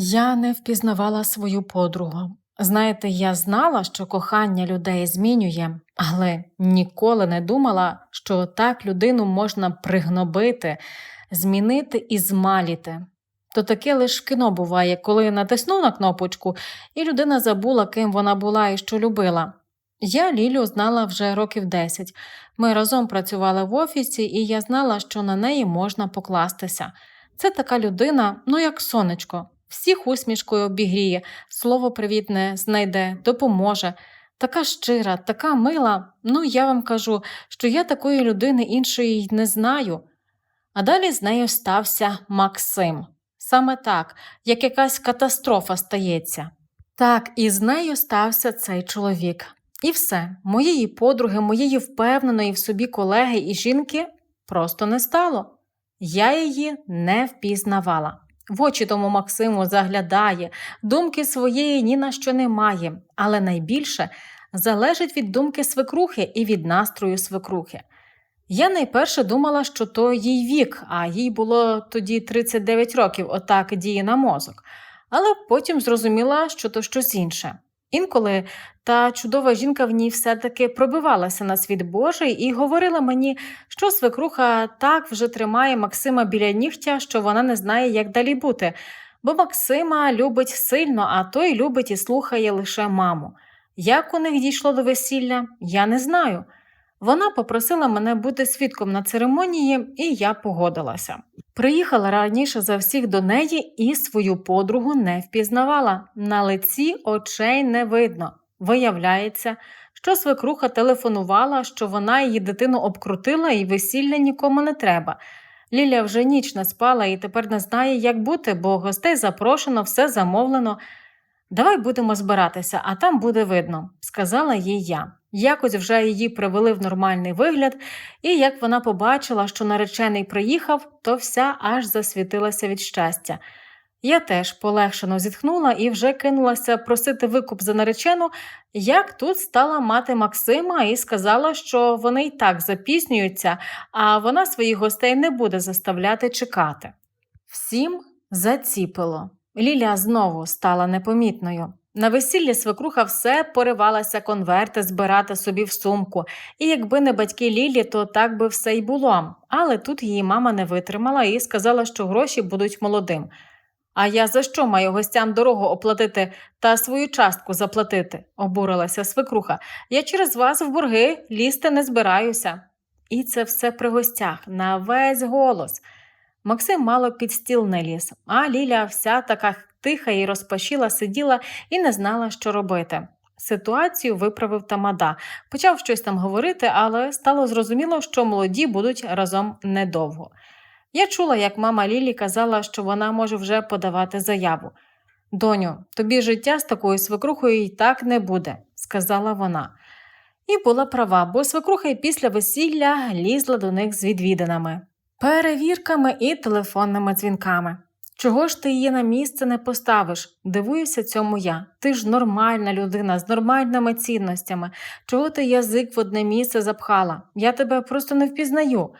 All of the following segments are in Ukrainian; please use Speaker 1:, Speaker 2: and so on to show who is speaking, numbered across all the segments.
Speaker 1: Я не впізнавала свою подругу. Знаєте, я знала, що кохання людей змінює, але ніколи не думала, що так людину можна пригнобити, змінити і змаліти. То таке лише кіно буває, коли натиснув на кнопочку, і людина забула, ким вона була і що любила. Я Лілю знала вже років 10. Ми разом працювали в офісі, і я знала, що на неї можна покластися. Це така людина, ну як сонечко, всіх усмішкою обігріє, слово привітне знайде, допоможе. Така щира, така мила. Ну, я вам кажу, що я такої людини іншої й не знаю. А далі з нею стався Максим. Саме так, як якась катастрофа стається. Так, і з нею стався цей чоловік. І все, моєї подруги, моєї впевненої в собі колеги і жінки просто не стало. Я її не впізнавала. В очі тому Максиму заглядає, думки своєї ні на що немає, але найбільше залежить від думки свекрухи і від настрою свекрухи. Я найперше думала, що то їй вік, а їй було тоді 39 років, отак діє на мозок, але потім зрозуміла, що то щось інше. Інколи та чудова жінка в ній все-таки пробивалася на світ Божий і говорила мені, що свекруха так вже тримає Максима біля нігтя, що вона не знає, як далі бути, бо Максима любить сильно, а той любить і слухає лише маму. Як у них дійшло до весілля, я не знаю. Вона попросила мене бути свідком на церемонії, і я погодилася. Приїхала раніше за всіх до неї і свою подругу не впізнавала. На лиці очей не видно. Виявляється, що свекруха телефонувала, що вона її дитину обкрутила і весілля нікому не треба. Ліля вже ніч не спала і тепер не знає, як бути, бо гостей запрошено, все замовлено. Давай будемо збиратися, а там буде видно, сказала їй я. Якось вже її привели в нормальний вигляд, і як вона побачила, що наречений приїхав, то вся аж засвітилася від щастя. Я теж полегшено зітхнула і вже кинулася просити викуп за наречену, як тут стала мати Максима і сказала, що вони й так запізнюються, а вона своїх гостей не буде заставляти чекати. Всім заціпило. Ліля знову стала непомітною. На весіллі свекруха все поривалася конверти збирати собі в сумку, і якби не батьки Лілі, то так би все й було. Але тут її мама не витримала і сказала, що гроші будуть молодим. А я за що маю гостям дорогу оплатити та свою частку заплатити? обурилася свекруха. Я через вас в борги лізти не збираюся. І це все при гостях, на весь голос. Максим мало під стіл не ліз, а Ліля вся така тиха і розпашіла, сиділа і не знала, що робити. Ситуацію виправив тамада, почав щось там говорити, але стало зрозуміло, що молоді будуть разом недовго. Я чула, як мама Лілі казала, що вона може вже подавати заяву. Доню, тобі життя з такою свекрухою і так не буде, сказала вона. І була права, бо свекруха й після весілля лізла до них з відвіданими, перевірками і телефонними дзвінками. Чого ж ти її на місце не поставиш? Дивуюся цьому я. Ти ж нормальна людина з нормальними цінностями. Чого ти язик в одне місце запхала? Я тебе просто не впізнаю.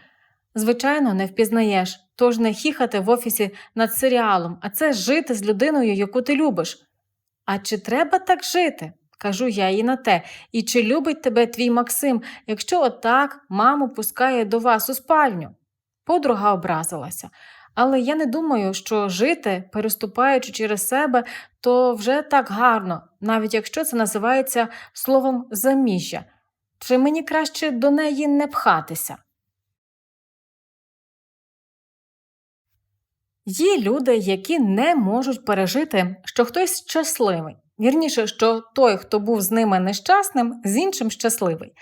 Speaker 1: Звичайно, не впізнаєш, тож не хіхати в офісі над серіалом, а це жити з людиною, яку ти любиш. А чи треба так жити? Кажу я їй на те, і чи любить тебе твій Максим, якщо отак маму пускає до вас у спальню? Подруга образилася. Але я не думаю, що жити, переступаючи через себе, то вже так гарно, навіть якщо це називається словом заміжжя. Чи мені краще до неї не пхатися? Є люди, які не можуть пережити, що хтось щасливий. Вірніше, що той, хто був з ними нещасним, з іншим щасливий.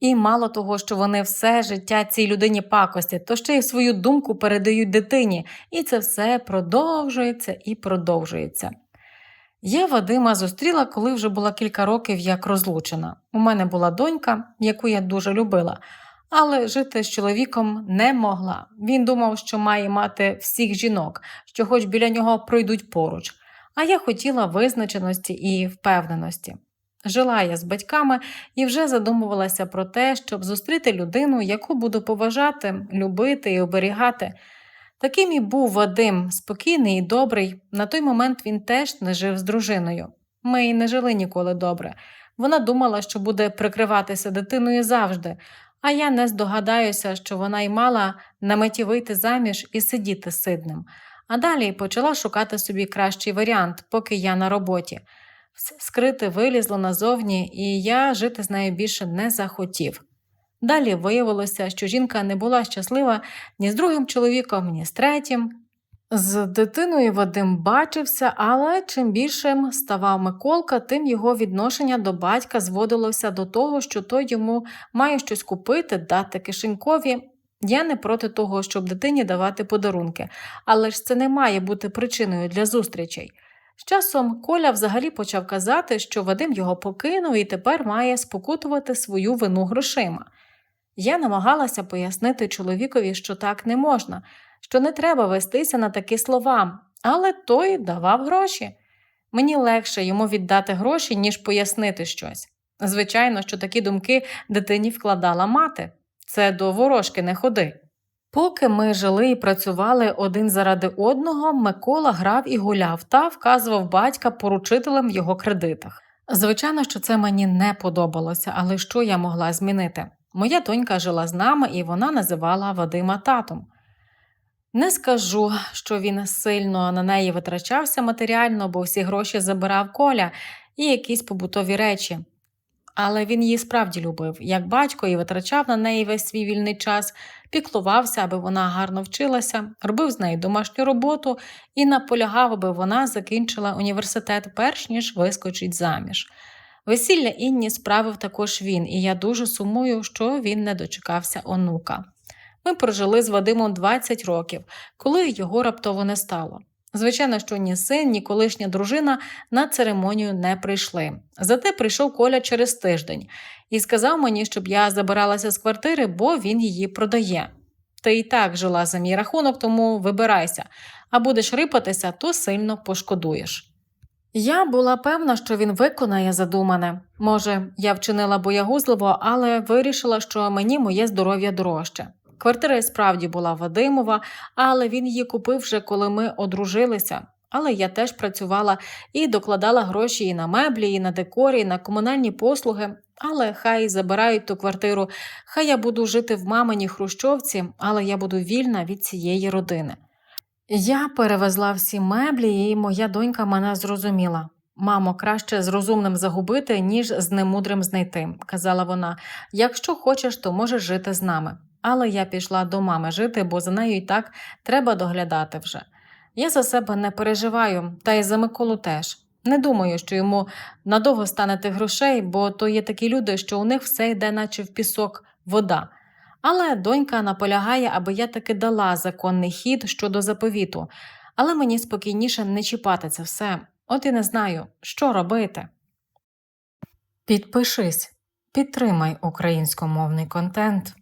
Speaker 1: І мало того, що вони все життя цій людині пакостять, то ще й свою думку передають дитині, і це все продовжується і продовжується. Я Вадима зустріла, коли вже була кілька років як розлучена. У мене була донька, яку я дуже любила, але жити з чоловіком не могла. Він думав, що має мати всіх жінок, що хоч біля нього пройдуть поруч, а я хотіла визначеності і впевненості. Жила я з батьками і вже задумувалася про те, щоб зустріти людину, яку буду поважати, любити і оберігати. Таким і був Вадим, спокійний і добрий. На той момент він теж не жив з дружиною. Ми й не жили ніколи добре. Вона думала, що буде прикриватися дитиною завжди, а я не здогадаюся, що вона й мала на меті вийти заміж і сидіти сидним. А далі почала шукати собі кращий варіант, поки я на роботі. Все скрите вилізло назовні, і я жити з нею більше не захотів. Далі виявилося, що жінка не була щаслива ні з другим чоловіком, ні з третім. З дитиною Вадим бачився, але чим більшим ставав Миколка, тим його відношення до батька зводилося до того, що той йому має щось купити, дати кишенькові. Я не проти того, щоб дитині давати подарунки, але ж це не має бути причиною для зустрічей. З часом Коля взагалі почав казати, що Вадим його покинув і тепер має спокутувати свою вину грошима. Я намагалася пояснити чоловікові, що так не можна, що не треба вестися на такі слова, але той давав гроші. Мені легше йому віддати гроші, ніж пояснити щось. Звичайно, що такі думки дитині вкладала мати це до ворожки не ходи. Поки ми жили і працювали один заради одного, Микола грав і гуляв та вказував батька поручителем в його кредитах. Звичайно, що це мені не подобалося, але що я могла змінити? Моя донька жила з нами і вона називала Вадима татом. Не скажу, що він сильно на неї витрачався матеріально, бо всі гроші забирав коля і якісь побутові речі. Але він її справді любив, як батько, і витрачав на неї весь свій вільний час, піклувався, аби вона гарно вчилася, робив з нею домашню роботу і наполягав, аби вона закінчила університет перш ніж вискочить заміж. Весілля Інні справив також він, і я дуже сумую, що він не дочекався онука. Ми прожили з Вадимом 20 років, коли його раптово не стало. Звичайно, що ні син, ні колишня дружина на церемонію не прийшли. Зате прийшов Коля через тиждень і сказав мені, щоб я забиралася з квартири, бо він її продає. Ти і так жила за мій рахунок, тому вибирайся, а будеш рипатися, то сильно пошкодуєш. Я була певна, що він виконає задумане. Може, я вчинила боягузливо, але вирішила, що мені моє здоров'я дорожче. Квартира і справді була Вадимова, але він її купив вже коли ми одружилися. Але я теж працювала і докладала гроші і на меблі, і на декорі, і на комунальні послуги. Але хай забирають ту квартиру, хай я буду жити в маминій хрущовці, але я буду вільна від цієї родини. Я перевезла всі меблі, і моя донька мене зрозуміла. Мамо, краще з розумним загубити, ніж з немудрим знайти, казала вона. Якщо хочеш, то можеш жити з нами. Але я пішла до мами жити, бо за нею і так треба доглядати вже. Я за себе не переживаю, та й за Миколу теж. Не думаю, що йому надовго стане тих грошей, бо то є такі люди, що у них все йде, наче в пісок, вода. Але донька наполягає, аби я таки дала законний хід щодо заповіту, але мені спокійніше не чіпати це все. От і не знаю, що робити. Підпишись, підтримай українськомовний контент.